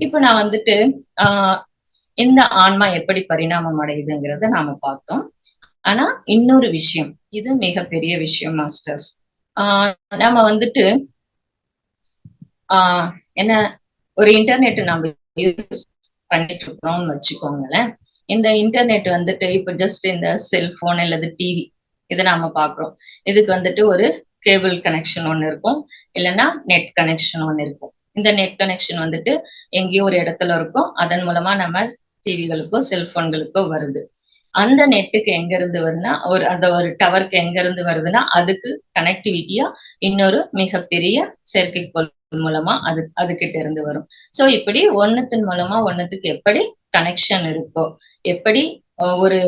இப்ப நான் வந்துட்டு ஆஹ் இந்த ஆன்மா எப்படி பரிணாமம் அடையுதுங்கிறத நாம பார்த்தோம். ஆனா இன்னொரு விஷயம் இது மிகப்பெரிய விஷயம் மாஸ்டர்ஸ் ஆஹ் நாம வந்துட்டு ஆஹ் என்ன ஒரு இன்டர்நெட் நம்ம யூஸ் பண்ணிட்டு இருக்கிறோம்னு வச்சுக்கோங்களேன். இந்த இன்டர்நெட் வந்துட்டு இப்ப ஜஸ்ட் இந்த செல்போன் அல்லது டிவி இதை நாம பாக்குறோம் இதுக்கு வந்துட்டு ஒரு கேபிள் கனெக்ஷன் ஒன்று இருக்கும். இல்லைன்னா நெட் கனெக்ஷன் ஒன்று இருக்கும். இந்த நெட் கனெக்ஷன் வந்துட்டு எங்கேயோ ஒரு இடத்துல இருக்கும். அதன் மூலமா நம்ம டிவிகளுக்கோ செல்போன்களுக்கோ வருது. அந்த நெட்டுக்கு எங்க இருந்து வருதுன்னா ஒரு அந்த ஒரு டவருக்கு எங்க இருந்து வருதுன்னா அதுக்கு கனெக்டிவிட்டியா இன்னொரு மிகப்பெரிய செயற்கைக்கோள் மூலமா அது அதுகிட்ட இருந்து வரும். சோ இப்படி ஒண்ணுத்தின் மூலமா ஒண்ணுத்துக்கு எப்படி கனெக்ஷன் இருக்கோ எப்படி ஒரு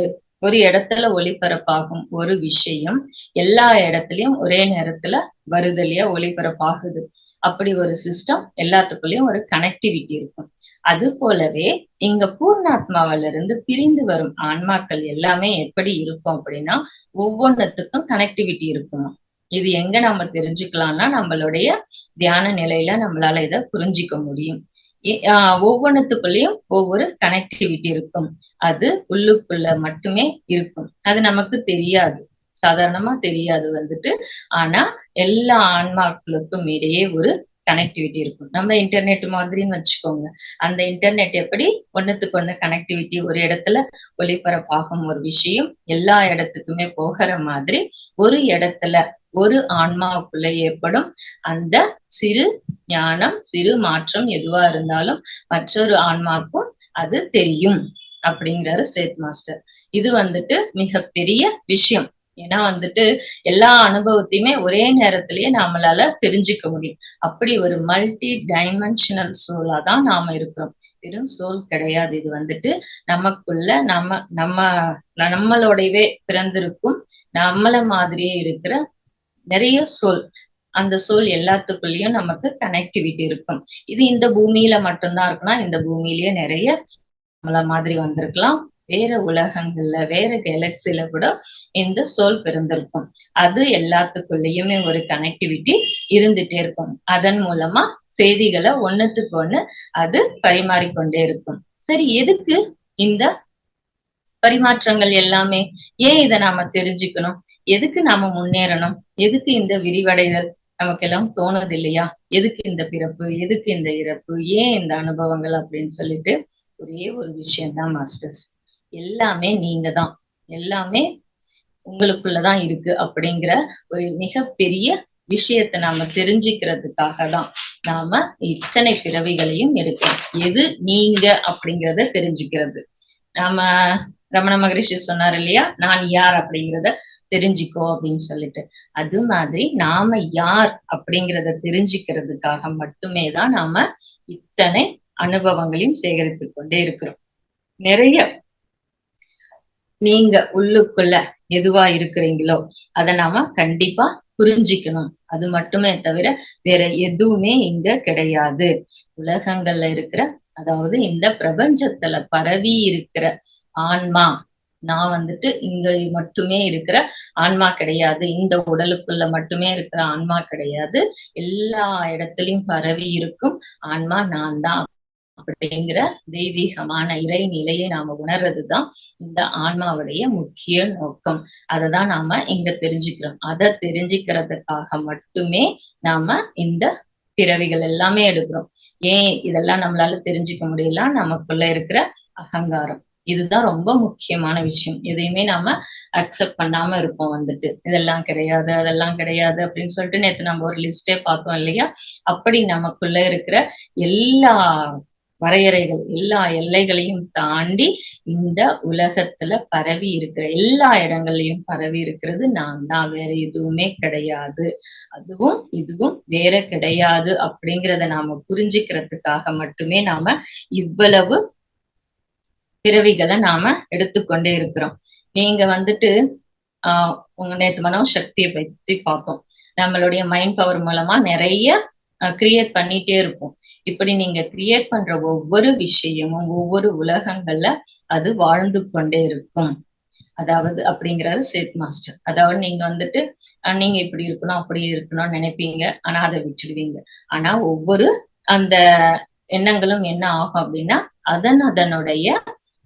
ஒரு இடத்துல ஒளிபரப்பாகும் ஒரு விஷயம் எல்லா இடத்துலயும் ஒரே நேரத்துல வருதலையா ஒளிபரப்பாகுது. அப்படி ஒரு சிஸ்டம் எல்லாத்துக்குள்ளயும் ஒரு கனெக்டிவிட்டி இருக்கும். அது போலவே இங்க பூர்ணாத்மாவில இருந்து பிரிந்து வரும் ஆன்மாக்கள் எல்லாமே எப்படி இருக்கும் அப்படின்னா ஒவ்வொன்றுத்துக்கும் கனெக்டிவிட்டி இருக்குமா? இது எங்க நம்ம தெரிஞ்சுக்கலாம்னா நம்மளுடைய தியான நிலையில நம்மளால இதை புரிஞ்சிக்க முடியும். ஒவ்வொன்றுத்துக்குள்ளேயும் ஒவ்வொரு கனெக்டிவிட்டி இருக்கும். அது உள்ளுக்குள்ள மட்டுமே இருக்கும். அது நமக்கு தெரியாது. சாதாரணமா தெரியாது வந்துட்டு. ஆனா எல்லா ஆன்மாக்களுக்கும் இடையே ஒரு கனெக்டிவிட்டி இருக்கும். நம்ம இன்டர்நெட் மாதிரின்னு வச்சுக்கோங்க. அந்த இன்டர்நெட் எப்படி ஒன்னுத்துக்கு ஒன்று கனெக்டிவிட்டி ஒரு இடத்துல ஒளிபரப்பாகும் ஒரு விஷயம் எல்லா இடத்துக்குமே போகிற மாதிரி ஒரு இடத்துல ஒரு ஆன்மாவுக்குள்ள ஏற்படும். அந்த சிறு ஞானம் சிறு மாற்றம் எதுவா இருந்தாலும் மற்றொரு ஆன்மாவுக்கும் அது தெரியும் அப்படிங்கிறாரு சேத் மாஸ்டர். இது வந்துட்டு மிகப்பெரிய விஷயம். ஏன்னா வந்துட்டு எல்லா அனுபவத்தையுமே ஒரே நேரத்திலேயே நம்மளால தெரிஞ்சுக்க முடியும். அப்படி ஒரு மல்டி டைமென்ஷனல் சோலா தான் நாம இருக்கிறோம். வெறும் சோல் கிடையாது. இது வந்துட்டு நமக்குள்ள நம்ம நம்ம நம்மளோடவே பிறந்திருக்கும். நம்மள மாதிரியே இருக்கிற நிறைய சொல் அந்த சொல் எல்லாத்துக்குள்ளயும் நமக்கு கனெக்டிவிட்டி இருக்கும் இது இந்த பூமியில மட்டும்தான் இருக்குன்னா இந்த பூமியிலேயே நிறைய நம்மள மாதிரி வந்திருக்கலாம். வேற உலகங்கள்ல வேற கேலக்சில கூட இந்த சொல் பிறந்திருக்கும். அது எல்லாத்துக்குள்ளயுமே ஒரு கனெக்டிவிட்டி இருந்துட்டே இருக்கும். அதன் மூலமா செய்திகளை ஒண்ணுத்துக்கு ஒண்ணு அது பரிமாறிக்கொண்டே இருக்கும். சரி எதுக்கு இந்த பரிமாற்றங்கள் எல்லாமே ஏன் இதை நாம தெரிஞ்சுக்கணும்? எதுக்கு நாம முன்னேறணும்? எதுக்கு இந்த விரிவடைதல் நமக்கு எல்லாம் தோணுது இல்லையா எதுக்கு இந்த பிறப்பு? எதுக்கு இந்த இறப்பு? ஏன் இந்த அனுபவங்கள் அப்படின்னு சொல்லிட்டு ஒரே ஒரு விஷயம்தான் மாஸ்டர்ஸ். எல்லாமே நீங்க தான் எல்லாமே உங்களுக்குள்ளதான் இருக்கு அப்படிங்கிற ஒரு மிகப்பெரிய விஷயத்தை நாம தெரிஞ்சுக்கிறதுக்காக தான் நாம இத்தனை பிறவிகளையும் எடுக்கிறோம். எது நீங்க அப்படிங்கிறத தெரிஞ்சுக்கிறது. நாம ரமண மகரிஷி சொன்னார் இல்லையா? நான் யார் அப்படிங்கிறத தெரிஞ்சுக்கோ அப்படின்னு சொல்லிட்டு. அது மாதிரி நாம யார் அப்படிங்கிறத தெரிஞ்சுக்கிறதுக்காக மட்டுமே தான் நாம இத்தனை அனுபவங்களையும் சேகரித்து கொண்டே இருக்கிறோம். நிறைய நீங்க உள்ளுக்குள்ள எதுவா இருக்கிறீங்களோ அதை நாம கண்டிப்பா புரிஞ்சிக்கணும். அது மட்டுமே தவிர வேற எதுவுமே இங்க கிடையாது. உலகங்கள்ல இருக்கிற அதாவது இந்த பிரபஞ்சத்துல பரவி இருக்கிற ஆன்மா. நான் வந்துட்டு இங்க மட்டுமே இருக்கிற ஆன்மா கிடையாது. இந்த உடலுக்குள்ள மட்டுமே இருக்கிற ஆன்மா கிடையாது. எல்லா இடத்துலயும் பரவி இருக்கும் ஆன்மா நான் தான். அப்படிங்கிற தெய்வீகமான இறை நிலையை நாம உணர்றதுதான் இந்த ஆன்மாவுடைய முக்கிய நோக்கம். அததான் நாம இங்க தெரிஞ்சுக்கிறோம். அதை தெரிஞ்சுக்கிறதுக்காக மட்டுமே நாம இந்த பிறவிகள் எல்லாமே எடுக்கிறோம். ஏன் இதெல்லாம் நம்மளால தெரிஞ்சுக்க முடியல? நமக்குள்ள இருக்கிற அகங்காரம். இதுதான் ரொம்ப முக்கியமான விஷயம். எதையுமே நாம அக்செப்ட் பண்ணாம இருப்போம் வந்துட்டு. இதெல்லாம் கிடையாது அதெல்லாம் கிடையாது அப்படின்னு சொல்லிட்டு நேற்று நம்ம ஒரு லிஸ்டே பார்த்தோம் இல்லையா? அப்படி நமக்குள்ள இருக்கிற எல்லா வரையறைகள் எல்லா எல்லைகளையும் தாண்டி இந்த உலகத்துல பரவி இருக்கிற எல்லா இடங்கள்லயும் பரவி இருக்கிறது நான் தான். வேற எதுவுமே கிடையாது. அதுவும் இதுவும் வேற கிடையாது அப்படிங்கிறத நாம புரிஞ்சுக்கிறதுக்காக மட்டுமே நாம இவ்வளவு பிறவிகளை நாம எடுத்துக்கொண்டே இருக்கிறோம். நீங்க வந்துட்டு ஆஹ் உங்க நேத்து மனோ சக்தியை பத்தி பார்ப்போம். நம்மளுடைய மைண்ட் பவர் மூலமா நிறைய கிரியேட் பண்ணிட்டே இருப்போம். இப்படி நீங்க கிரியேட் பண்ற ஒவ்வொரு விஷயமும் ஒவ்வொரு உலகங்கள்ல அது வாழ்ந்து கொண்டே இருக்கும். அதாவது அப்படிங்கிறது சேத் மாஸ்டர் அதாவது நீங்க வந்துட்டு நீங்க இப்படி இருக்கணும் அப்படி இருக்கணும்னு நினைப்பீங்க. ஆனா அதை விட்டுடுவீங்க. ஆனா ஒவ்வொரு அந்த எண்ணங்களும் என்ன ஆகும் அப்படின்னா அதன் அதனுடைய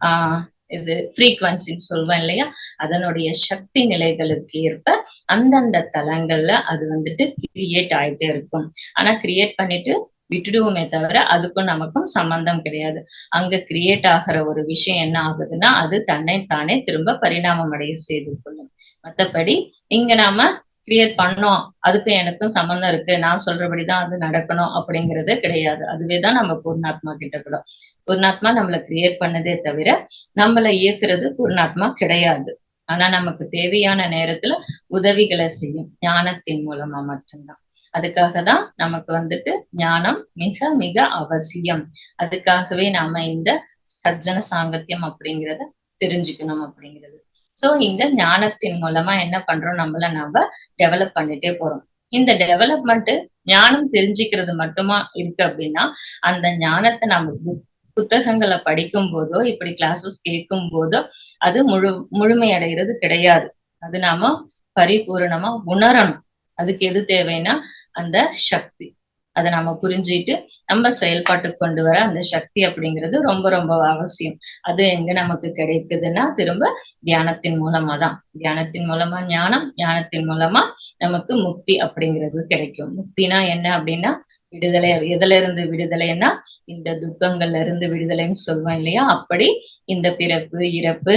ஆஹ் இது ஃப்ரீக்வன்சின்னு சொல்லுவேன் இல்லையா? அதனுடைய சக்தி நிலைகளுக்கு ஏற்ப அந்தந்த தளங்கள்ல அது வந்துட்டு கிரியேட் ஆயிட்டே இருக்கும். ஆனா கிரியேட் பண்ணிட்டு விட்டுடுவோமே தவிர அதுக்கும் நமக்கும் சம்பந்தம் கிடையாது. அங்க கிரியேட் ஆகிற ஒரு விஷயம் என்ன ஆகுதுன்னா அது தன்னை தானே திரும்ப பரிணாமம் அடைய செய்து கொள்ளும். மத்தபடி இங்க நாம கிரியேட் பண்ணோம். அதுக்கும் எனக்கும் சம்மந்தம் இருக்கு. நான் சொல்றபடிதான் அது நடக்கணும் அப்படிங்கறது கிடையாது. அதுவேதான் நம்ம பூர்ணாத்மா கிட்ட கூட பூர்ணாத்மா நம்மளை கிரியேட் பண்ணதே தவிர நம்மளை இயக்குறது பூர்ணாத்மா கிடையாது. ஆனா நமக்கு தேவையான நேரத்துல உதவிகளை செய்யும். ஞானத்தின் மூலமா மட்டும்தான். அதுக்காக தான் நமக்கு வந்துட்டு ஞானம் மிக மிக அவசியம். அதுக்காகவே நாம இந்த சஜ்ஜன சாங்கத்தியம் அப்படிங்கிறத தெரிஞ்சுக்கணும் அப்படிங்கிறது. சோ இந்த ஞானத்தின் மூலமா என்ன பண்றோம்? நம்மள நம்ம டெவலப் பண்ணிட்டே போறோம். இந்த டெவலப்மெண்ட் ஞானம் தெரிஞ்சுக்கிறது மட்டுமா இருக்கு அப்படின்னா அந்த ஞானத்தை நம்ம புத்தகங்களை படிக்கும் போதோ இப்படி கிளாஸஸ் கேட்கும் போதோ அது முழு முழுமையடைகிறது கிடையாது. அது நாம பரிபூரணமா உணரணும். அதுக்கு எது தேவைன்னா அந்த சக்தி. அதை நம்ம புரிஞ்சுட்டு நம்ம செயல்பாட்டுக்கு கொண்டு வர அந்த சக்தி அப்படிங்கிறது ரொம்ப ரொம்ப அவசியம். அது எங்க நமக்கு கிடைக்குதுன்னா திரும்ப தியானத்தின் மூலமா தான் தியானத்தின் மூலமா ஞானம் ஞானத்தின் மூலமா நமக்கு முக்தி அப்படிங்கிறது கிடைக்கும். முக்தினா என்ன அப்படின்னா விடுதலை எதுல இருந்து விடுதலைன்னா இந்த துக்கங்கள்ல இருந்து விடுதலைன்னு சொல்லுவோம் இல்லையா? அப்படி இந்த பிறப்பு இறப்பு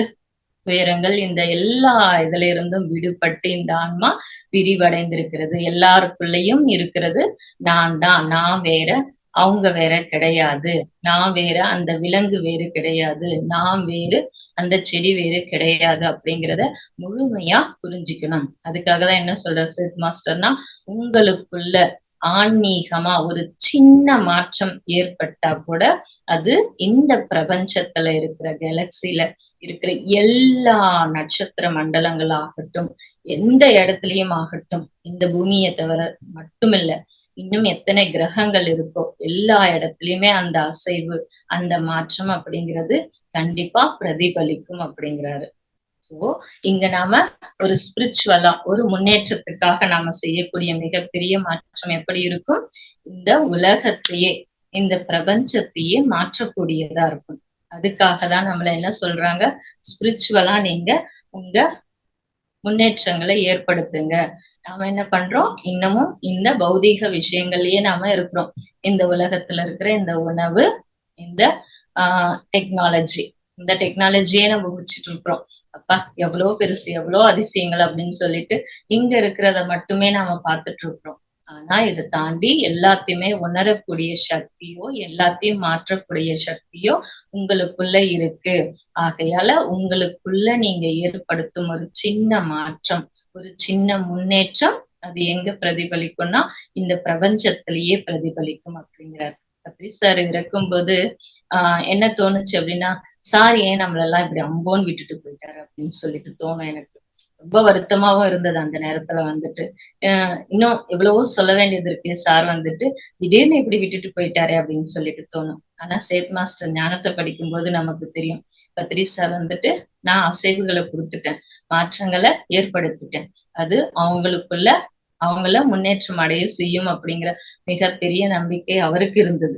துயரங்கள் இந்த எல்லா இதுல இருந்தும் விடுபட்டு இந்த ஆன்மா விரிவடைந்திருக்கிறது. எல்லாருக்குள்ளயும் இருக்கிறது. நான் தான். நான் வேற. அவங்க வேற கிடையாது. நான் வேற. அந்த விலங்கு வேறு கிடையாது. நான் வேறு. அந்த செடி வேறு கிடையாது அப்படிங்கிறத முழுமையா புரிஞ்சுக்கணும். அதுக்காக தான் என்ன சொல்ற சித் மாஸ்டர்னா உங்களுக்குள்ள ஆன்மீகமா ஒரு சின்ன மாற்றம் ஏற்பட்டா கூட அது இந்த பிரபஞ்சத்துல இருக்கிற கேலக்சில இருக்கிற எல்லா நட்சத்திர மண்டலங்கள் ஆகட்டும் எந்த இடத்துலயும் ஆகட்டும் இந்த பூமியை தவிர மட்டுமில்ல இன்னும் எத்தனை கிரகங்கள் இருக்கோ எல்லா இடத்துலயுமே அந்த அசைவு அந்த மாற்றம் அப்படிங்கிறது கண்டிப்பா பிரதிபலிக்கும் அப்படிங்கிறாரு. ஸோ இங்க நாம ஒரு ஸ்பிரிச்சுவலா ஒரு முன்னேற்றத்துக்காக நாம செய்யக்கூடிய மிகப்பெரிய மாற்றம் எப்படி இருக்கும்? இந்த உலகத்தையே இந்த பிரபஞ்சத்தையே மாற்றக்கூடியதா இருக்கும். அதுக்காக தான் நம்மள என்ன சொல்றாங்க? ஸ்பிரிச்சுவலா நீங்க உங்க முன்னேற்றங்களை ஏற்படுத்துங்க. நாம என்ன பண்றோம்? இன்னமும் இந்த பௌதீக விஷயங்கள்லயே நாம இருக்கிறோம். இந்த உலகத்துல இருக்கிற இந்த உணவு இந்த ஆஹ் டெக்னாலஜி இந்த டெக்னாலஜியே நம்ம முடிச்சிட்டு இருக்கிறோம். அப்பா எவ்வளவு பெருசு எவ்வளவு அதிசயங்கள் அப்படின்னு சொல்லிட்டு இங்க இருக்கிறத மட்டுமே நாம பார்த்துட்டு இருக்கிறோம். ஆனா இதை தாண்டி எல்லாத்தையுமே உணரக்கூடிய சக்தியோ எல்லாத்தையும் மாற்றக்கூடிய சக்தியோ உங்களுக்குள்ள இருக்கு. ஆகையால உங்களுக்குள்ள நீங்க ஏற்படுத்தும் ஒரு சின்ன மாற்றம் ஒரு சின்ன முன்னேற்றம் அது எங்க பிரதிபலிக்கும்னா இந்த பிரபஞ்சத்திலேயே பிரதிபலிக்கும் அப்படிங்கிறார். அப்படி சார் இறக்கும்போது ஆஹ் என்ன தோணுச்சு அப்படின்னா சார் ஏன் நம்மளெல்லாம் இப்படி அம்போன்னு விட்டுட்டு போயிட்டாரு? அப்படின்னு சொல்லிட்டு தோணும் எனக்கு. ரொம்ப வருத்தமாவும் இருந்தது அந்த நேரத்துல வந்துட்டு. இன்னும் எவ்வளவோ சொல்ல வேண்டியது இருக்கு. சார் வந்துட்டு திடீர்னு இப்படி விட்டுட்டு போயிட்டாரு அப்படின்னு சொல்லிட்டு தோணும். ஆனா சேத் மாஸ்டர் ஞானத்தை படிக்கும் போது நமக்கு தெரியும். பத்ரி சார் வந்துட்டு நான் அசைவுகளை கொடுத்துட்டேன். மாற்றங்களை ஏற்படுத்திட்டேன். அது அவங்களுக்குள்ள அவங்கள முன்னேற்றம் அடைய செய்யும் அப்படிங்கிற மிகப்பெரிய நம்பிக்கை அவருக்கு இருந்தது.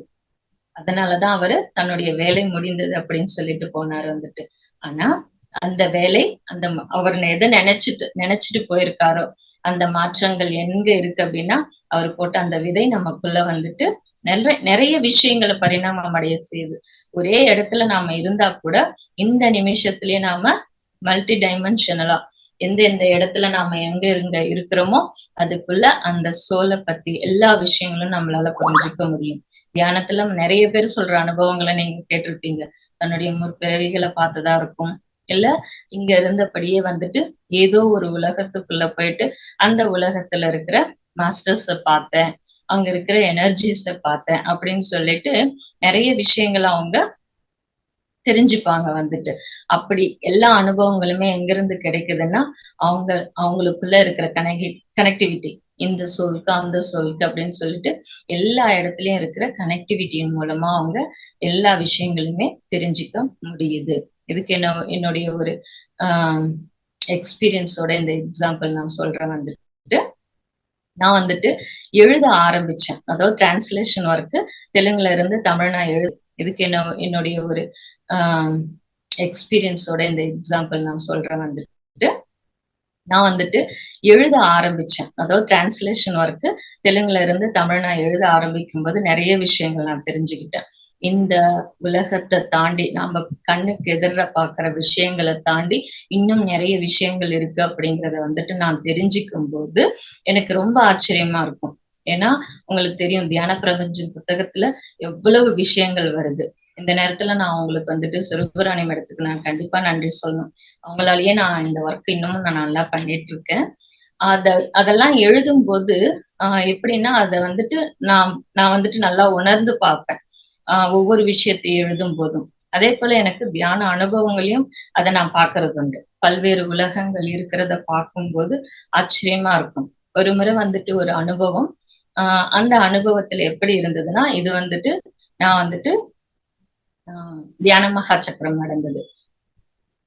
அதனாலதான் அவரு தன்னுடைய வேலை முடிந்தது அப்படின்னு சொல்லிட்டு போனாரு வந்துட்டு. ஆனா அந்த வேலை அந்த அவர் எதை நினைச்சிட்டு நினைச்சிட்டு போயிருக்காரோ அந்த மாற்றங்கள் எங்க இருக்கு அப்படின்னா அவர் போட்ட அந்த விதை நமக்குள்ள வந்துட்டு நிறைய நிறைய விஷயங்களை பரிணாமம் அடைய செய்யுது. ஒரே இடத்துல நாம இருந்தா கூட இந்த நிமிஷத்திலேயே நாம மல்டி டைமென்ஷனலா எந்த எந்த இடத்துல நாம எங்க இருந்த இருக்கிறோமோ அதுக்குள்ள அந்த சோலை பத்தி எல்லா விஷயங்களும் நம்மளால புரிஞ்சுக்க முடியும். தியானத்துல நிறைய பேர் சொல்ற அனுபவங்களை நீங்க கேட்டிருப்பீங்க. தன்னுடைய முற்பிறவிகளை பார்த்ததா இருக்கும். இல்ல இங்க இருந்தபடியே வந்துட்டு ஏதோ ஒரு உலகத்துக்குள்ள போயிட்டு அந்த உலகத்துல இருக்கிற மாஸ்டர்ஸ பார்த்தேன். அங்க இருக்கிற எனர்ஜிஸ பார்த்தேன் அப்படின்னு சொல்லிட்டு நிறைய விஷயங்களை அவங்க தெரிஞ்சுப்பாங்க வந்துட்டு. அப்படி எல்லா அனுபவங்களுமே எங்கிருந்து கிடைக்குதுன்னா அவங்க அவங்களுக்குள்ள இருக்கிற கனெக்டி கனெக்டிவிட்டி இந்த சொல்க்கு அந்த சொல்க்கு அப்படின்னு சொல்லிட்டு எல்லா இடத்துலயும் இருக்கிற கனெக்டிவிட்டியின் மூலமா அவங்க எல்லா விஷயங்களுமே தெரிஞ்சுக்க முடியுது. இதுக்கு என்ன என்னுடைய ஒரு ஆஹ் எக்ஸ்பீரியன்ஸோட இந்த எக்ஸாம்பிள் நான் சொல்றேன் வந்துட்டு. நான் வந்துட்டு எழுத ஆரம்பிச்சேன். அதாவது டிரான்ஸ்லேஷன் ஒர்க்கு தெலுங்குல இருந்து தமிழ் நான் எழு இதுக்கு என்ன என்னுடைய ஒரு ஆஹ் எக்ஸ்பீரியன்ஸோட இந்த எக்ஸாம்பிள் நான் சொல்றேன் வந்துட்டு. நான் வந்துட்டு எழுத ஆரம்பிச்சேன். அதாவது டிரான்ஸ்லேஷன் ஒர்க்கு தெலுங்குல இருந்து தமிழ் நான் எழுத ஆரம்பிக்கும் போது நிறைய விஷயங்கள் நான் தெரிஞ்சுக்கிட்டேன். இந்த உலகத்தை தாண்டி நாம கண்ணுக்கு எதிர பாக்குற விஷயங்களை தாண்டி இன்னும் நிறைய விஷயங்கள் இருக்கு அப்படிங்கறத வந்துட்டு நான் தெரிஞ்சுக்கும் போது எனக்கு ரொம்ப ஆச்சரியமா இருக்கும். ஏன்னா உங்களுக்கு தெரியும் தியான பிரபஞ்சம் புத்தகத்துல எவ்வளவு விஷயங்கள் வருது. இந்த நேரத்துல நான் உங்களுக்கு வந்துட்டு சிறுபுராணி மேடத்துக்கு நான் கண்டிப்பா நன்றி சொல்லணும். அவங்களாலயே நான் இந்த ஒர்க் இன்னமும் நான் நல்லா பண்ணிட்டு இருக்கேன். அத அதெல்லாம் எழுதும் போது ஆஹ் எப்படின்னா அதை வந்துட்டு நான் நான் வந்துட்டு நல்லா உணர்ந்து பார்ப்பேன். ஆஹ் ஒவ்வொரு விஷயத்தையும் எழுதும் போதும் அதே போல எனக்கு தியான அனுபவங்களையும் அதை நான் பாக்குறது உண்டு. பல்வேறு உலகங்கள் இருக்கிறத பார்க்கும்போது ஆச்சரியமா இருக்கும். ஒரு முறை வந்துட்டு ஒரு அனுபவம் ஆஹ் அந்த அனுபவத்துல எப்படி இருந்ததுன்னா இது வந்துட்டு நான் வந்துட்டு ஆஹ் தியான மகா சக்கரம் நடந்தது.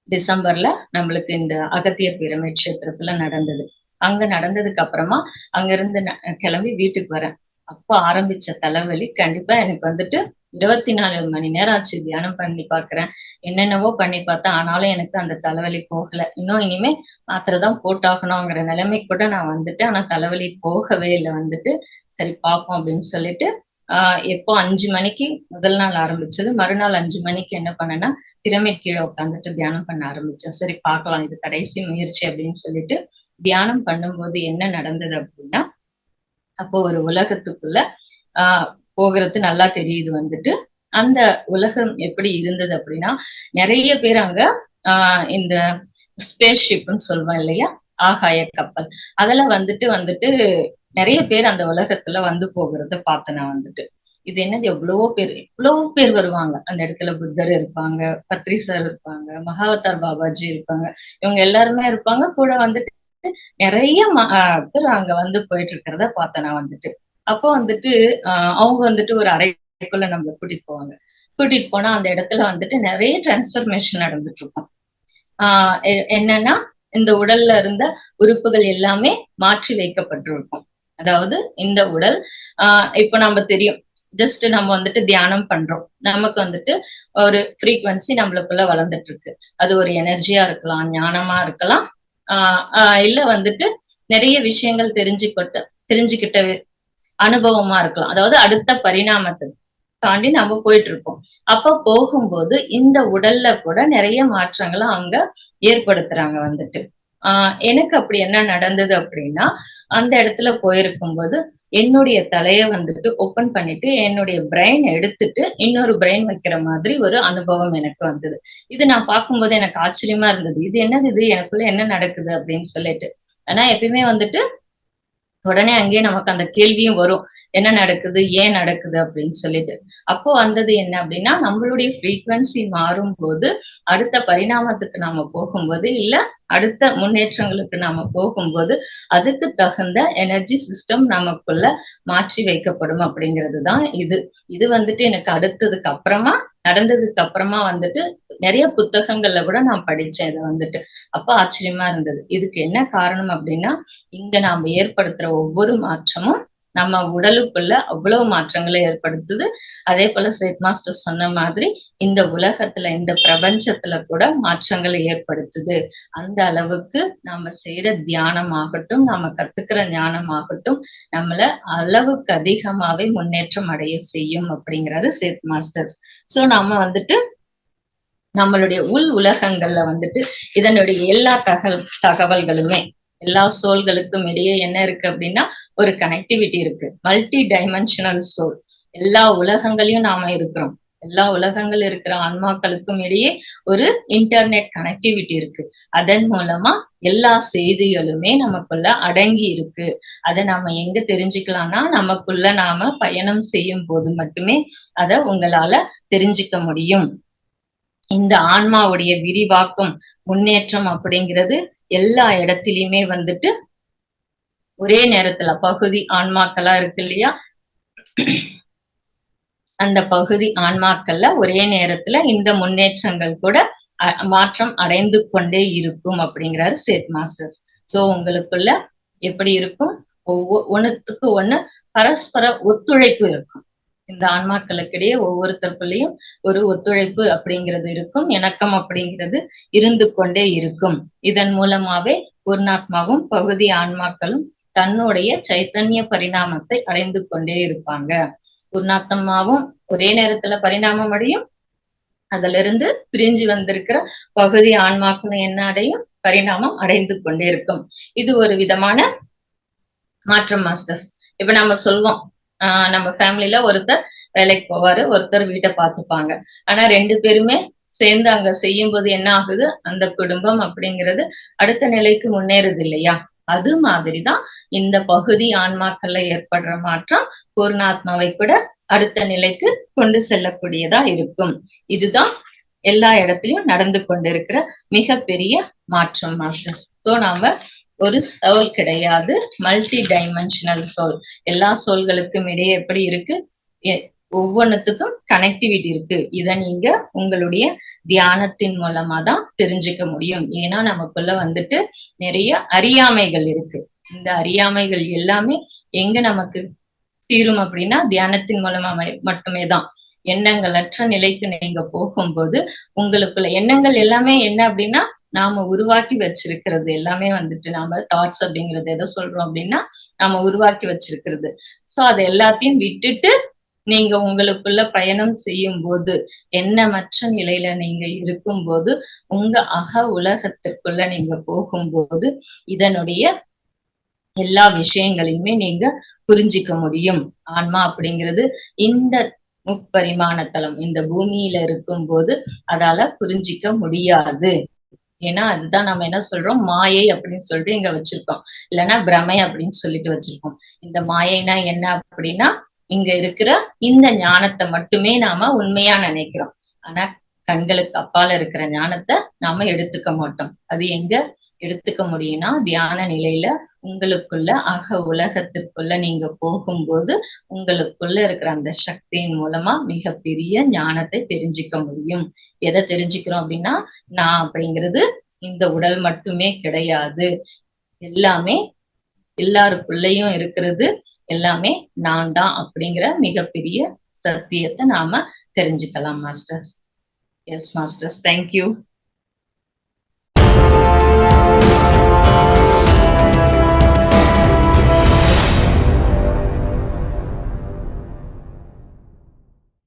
டிசம்பர்ல நம்மளுக்கு இந்த அகத்திய பிரமிட் கஷேத்திரத்துல நடந்தது. அங்க நடந்ததுக்கு அப்புறமா அங்க இருந்து கிளம்பி வீட்டுக்கு வரேன். அப்போ ஆரம்பிச்ச தலைவலி கண்டிப்பா எனக்கு வந்துட்டு இருபத்தி நாலு மணி நேரம் ஆச்சு தியானம் பண்ணி பாக்குறேன் என்னென்னவோ பண்ணி பார்த்தேன். ஆனாலும் எனக்கு அந்த தலைவலி போகல. இன்னும் இனிமே மாத்திரை தான் போட்டாகணுங்கிற நிலைமை கூட நான் வந்துட்டு ஆனா தலைவலி போகவே இல்லை வந்துட்டு. சரி பார்ப்போம் அப்படின்னு சொல்லிட்டு ஆஹ் எப்போ அஞ்சு மணிக்கு முதல் நாள் ஆரம்பிச்சது. மறுநாள் அஞ்சு மணிக்கு என்ன பண்ணேன்னா பிரமிட் கீழே உட்காந்துட்டு தியானம் பண்ண ஆரம்பிச்சேன். சரி பார்க்கலாம். இது கடைசி முயற்சி அப்படின்னு சொல்லிட்டு தியானம் பண்ணும்போது என்ன நடந்தது அப்படின்னா அப்போ ஒரு உலகத்துக்குள்ள ஆஹ் போகிறது நல்லா தெரியுது வந்துட்டு. அந்த உலகம் எப்படி இருந்தது அப்படின்னா நிறைய பேர் அங்க ஆஹ் இந்த ஸ்பேஸ் ஷிப்னு சொல்லுவோம் இல்லையா? ஆகாய கப்பல். அதுல வந்துட்டு வந்துட்டு நிறைய பேர் அந்த உலகத்துல வந்து போகிறத பார்த்தேன் நான் வந்துட்டு. இது என்னது? எவ்வளவோ பேர் எவ்வளவோ பேர் வருவாங்க. அந்த இடத்துல புத்தர் இருப்பாங்க பத்ரி சார் இருப்பாங்க மகாவதார் பாபாஜி இருப்பாங்க. இவங்க எல்லாருமே இருப்பாங்க. கூட வந்துட்டு நிறைய பேர் அங்க வந்து போயிட்டு இருக்கிறத பார்த்தேன் நான் வந்துட்டு. அப்போ வந்துட்டு ஆஹ் அவங்க வந்துட்டு ஒரு அறைக்குள்ள நம்மள கூட்டிட்டு போவாங்க. கூட்டிட்டு போனா அந்த இடத்துல வந்துட்டு நிறைய டிரான்ஸ்பர்மேஷன் நடந்துட்டு இருக்கும் ஆஹ் என்னன்னா இந்த உடல்ல இருந்த உறுப்புகள் எல்லாமே மாற்றி வைக்கப்பட்டிருக்கும். அதாவது இந்த உடல் ஆஹ் இப்ப நம்ம தெரியும். ஜஸ்ட் நம்ம வந்துட்டு தியானம் பண்றோம். நமக்கு வந்துட்டு ஒரு ஃப்ரீக்வன்சி நம்மளுக்குள்ள வளர்ந்துட்டு இருக்கு அது ஒரு எனர்ஜியா இருக்கலாம் ஞானமா இருக்கலாம். ஆஹ் இல்ல வந்துட்டு நிறைய விஷயங்கள் தெரிஞ்சுக்கிட்ட தெரிஞ்சுக்கிட்ட அனுபவமா இருக்கலாம். அதாவது அடுத்த பரிணாமத்தை தாண்டி நம்ம போயிட்டு இருக்கோம் அப்ப போகும்போது இந்த உடல்ல கூட நிறைய மாற்றங்களை அங்க ஏற்படுத்துறாங்க வந்துட்டு. ஆஹ் எனக்கு அப்படி என்ன நடந்தது அப்படின்னா அந்த இடத்துல போயிருக்கும் போது என்னுடைய தலைய வந்துட்டு ஓப்பன் பண்ணிட்டு என்னுடைய பிரெயின் எடுத்துட்டு இன்னொரு பிரெயின் வைக்கிற மாதிரி ஒரு அனுபவம் எனக்கு வந்தது. இது நான் பார்க்கும்போது எனக்கு ஆச்சரியமா இருந்தது. இது என்னது? இது எனக்குள்ள என்ன நடக்குது அப்படின்னு சொல்லிட்டு. ஆனா எப்பயுமே வந்துட்டு உடனே அங்கேயே நமக்கு அந்த கேள்வியும் வரும். என்ன நடக்குது? ஏன் நடக்குது? அப்படின்னு சொல்லிட்டு. அப்போ வந்தது என்ன அப்படின்னா நம்மளுடைய ஃப்ரீக்வன்சி மாறும் போது அடுத்த பரிணாமத்துக்கு நாம போகும்போது இல்ல அடுத்த முன்னேற்றங்களுக்கு நாம போகும்போது அதுக்கு தகுந்த எனர்ஜி சிஸ்டம் நமக்குள்ள மாற்றி வைக்கப்படும் அப்படிங்கிறது தான் இது. இது வந்துட்டு எனக்கு அடுத்ததுக்கு அப்புறமா நடந்ததுக்கு அப்புறமா வந்துட்டு நிறைய புத்தகங்கள்ல கூட நான் படிச்சேன் இதை வந்துட்டு. அப்ப ஆச்சரியமா இருந்தது. இதுக்கு என்ன காரணம் அப்படின்னா இங்க நாம ஏற்படுத்துற ஒவ்வொரு மாற்றமும் நம்ம உடலுக்குள்ள அவ்வளவு மாற்றங்களை ஏற்படுத்துது. அதே போல சேத் மாஸ்டர் சொன்ன மாதிரி இந்த உலகத்துல இந்த பிரபஞ்சத்துல கூட மாற்றங்களை ஏற்படுத்துது. அந்த அளவுக்கு நாம செய்யற தியானம் ஆகட்டும் நாம கத்துக்கிற ஞானம் ஆகட்டும் நம்மள அளவுக்கு அதிகமாவே முன்னேற்றம் அடைய செய்யும் அப்படிங்கிறது சேத் மாஸ்டர்ஸ் சோ நாம வந்துட்டு நம்மளுடைய உள் உலகங்கள்ல வந்துட்டு இதனுடைய எல்லா தகவல் தகவல்களுமே எல்லா சோல்களுக்கும் இடையே என்ன இருக்கு அப்படின்னா ஒரு கனெக்டிவிட்டி இருக்கு. மல்டி டைமென்ஷனல் சோல் எல்லா உலகங்களையும் நாம இருக்கிறோம். எல்லா உலகங்கள் இருக்கிற ஆன்மாக்களுக்கும் இடையே ஒரு இன்டர்நெட் கனெக்டிவிட்டி இருக்கு. அதன் மூலமா எல்லா செய்திகளுமே நமக்குள்ள அடங்கி இருக்கு. அதை நாம எங்க தெரிஞ்சுக்கலாம்னா நமக்குள்ள நாம பயணம் செய்யும் போது மட்டுமே அதை உங்களால தெரிஞ்சுக்க முடியும். இந்த ஆன்மாவுடைய விரிவாக்கம் முன்னேற்றம் அப்படிங்கிறது எல்லா இடத்திலயுமே வந்துட்டு ஒரே நேரத்துல பகுதி ஆன்மாக்களா இருக்கு இல்லையா? அந்த பகுதி ஆன்மாக்கள்ல ஒரே நேரத்துல இந்த முன்னேற்றங்கள் கூட மாற்றம் அடைந்து கொண்டே இருக்கும் அப்படிங்கிறாரு சேத் மாஸ்டர்ஸ். சோ உங்களுக்குள்ள எப்படி இருக்கும்? ஒவ்வொன்னுத்துக்கு ஒண்ணு பரஸ்பர ஒத்துழைப்பு இருக்கும். இந்த ஆன்மாக்களுக்கிடையே ஒவ்வொருத்தருக்குள்ளேயும் ஒரு ஒத்துழைப்பு அப்படிங்கிறது இருக்கும் இணக்கம் அப்படிங்கிறது இருந்து கொண்டே இருக்கும். இதன் மூலமாவே பூர்ணாத்மாவும் பகுதி ஆன்மாக்களும் தன்னுடைய சைத்தன்ய பரிணாமத்தை அடைந்து கொண்டே இருப்பாங்க. பூர்ணாத்மாவும் ஒரே நேரத்துல பரிணாமம் அடையும். அதுல இருந்து பிரிஞ்சு வந்திருக்கிற பகுதி ஆன்மாக்களும் என்ன அடையும்? பரிணாமம் அடைந்து கொண்டே இருக்கும். இது ஒரு விதமான மாற்றம் மாஸ்டர்ஸ். இப்ப நம்ம சொல்வோம். ஆஹ் நம்ம ஃபேமிலியில ஒருத்தர் வேலைக்கு போவாரு ஒருத்தர் வீட்டை பார்த்துப்பாங்க. ஆனா ரெண்டு பேருமே சேர்ந்து அங்க செய்யும் போது என்ன ஆகுது? அந்த குடும்பம் அப்படிங்கிறது அடுத்த நிலைக்கு முன்னேறுது இல்லையா? அது மாதிரிதான் இந்த பகுதி ஆன்மாக்கள்ல ஏற்படுற மாற்றம் பூர்ணாத்மாவை கூட அடுத்த நிலைக்கு கொண்டு செல்லக்கூடியதா இருக்கும். இதுதான் எல்லா இடத்துலயும் நடந்து கொண்டிருக்கிற மிகப்பெரிய மாற்றம் மாஸ்டர். சோ நாம ஒரு சோல் கிடையாது. மல்டி டைமென்ஷனல் சோல் எல்லா சோல்களுக்கும் இடையே எப்படி இருக்கு? ஒவ்வொன்றுத்துக்கும் கனெக்டிவிட்டி இருக்கு. இத நீங்க உங்களுடைய தியானத்தின் மூலமா தான் தெரிஞ்சுக்க முடியும். ஏன்னா நமக்குள்ள வந்துட்டு நிறைய அறியாமைகள் இருக்கு. இந்த அறியாமைகள் எல்லாமே எங்க நமக்கு தீரும் அப்படின்னா தியானத்தின் மூலமா மட்டுமே தான். எண்ணங்களற்ற நிலைக்கு நீங்க போகும்போது உங்களுக்குள்ள எண்ணங்கள் எல்லாமே என்ன அப்படின்னா நாம உருவாக்கி வச்சிருக்கிறது எல்லாமே வந்துட்டு நாம தாட்ஸ் அப்படிங்கறது எதை சொல்றோம் அப்படின்னா நாம உருவாக்கி வச்சிருக்கிறது. சோ அது எல்லாத்தையும் விட்டுட்டு நீங்க உங்களுக்குள்ள பயணம் செய்யும் போது எண்ணமற்ற நிலையில நீங்க இருக்கும் போது உங்க அக உலகத்திற்குள்ள நீங்க போகும்போது இதனுடைய எல்லா விஷயங்களையுமே நீங்க புரிஞ்சிக்க முடியும். ஆன்மா அப்படிங்கிறது இந்த முப்பரிமாண தளம் இந்த பூமியில இருக்கும் போது அதால புரிஞ்சிக்க முடியாது. ஏன்னா அதுதான் நம்ம என்ன சொல்றோம்? மாயை அப்படின்னு சொல்லிட்டு இங்க வச்சிருக்கோம். இல்லைன்னா பிரமை அப்படின்னு சொல்லிட்டு வச்சிருக்கோம். இந்த மாயைனா என்ன அப்படின்னா இங்க இருக்கிற இந்த ஞானத்தை மட்டுமே நாம உண்மையா நினைக்கிறோம். ஆனா கண்களுக்கு அப்பால இருக்கிற ஞானத்தை நாம எடுத்துக்க மாட்டோம். அது எங்க எடுத்துக்க முடியும்னா தியான நிலையில உங்களுக்குள்ள அக உலகத்திற்குள்ள நீங்க போகும்போது உங்களுக்குள்ள இருக்கிற அந்த சக்தியின் மூலமா மிகப்பெரிய ஞானத்தை தெரிஞ்சுக்க முடியும். எதை தெரிஞ்சுக்கிறோம் அப்படின்னா நான் அப்படிங்கிறது இந்த உடல் மட்டுமே கிடையாது. எல்லாமே எல்லாருக்குள்ளயும் இருக்கிறது. எல்லாமே நான் தான் அப்படிங்கிற மிகப்பெரிய சத்தியத்தை நாம தெரிஞ்சுக்கலாம் மாஸ்டர்ஸ். S masters. தேங்க்யூ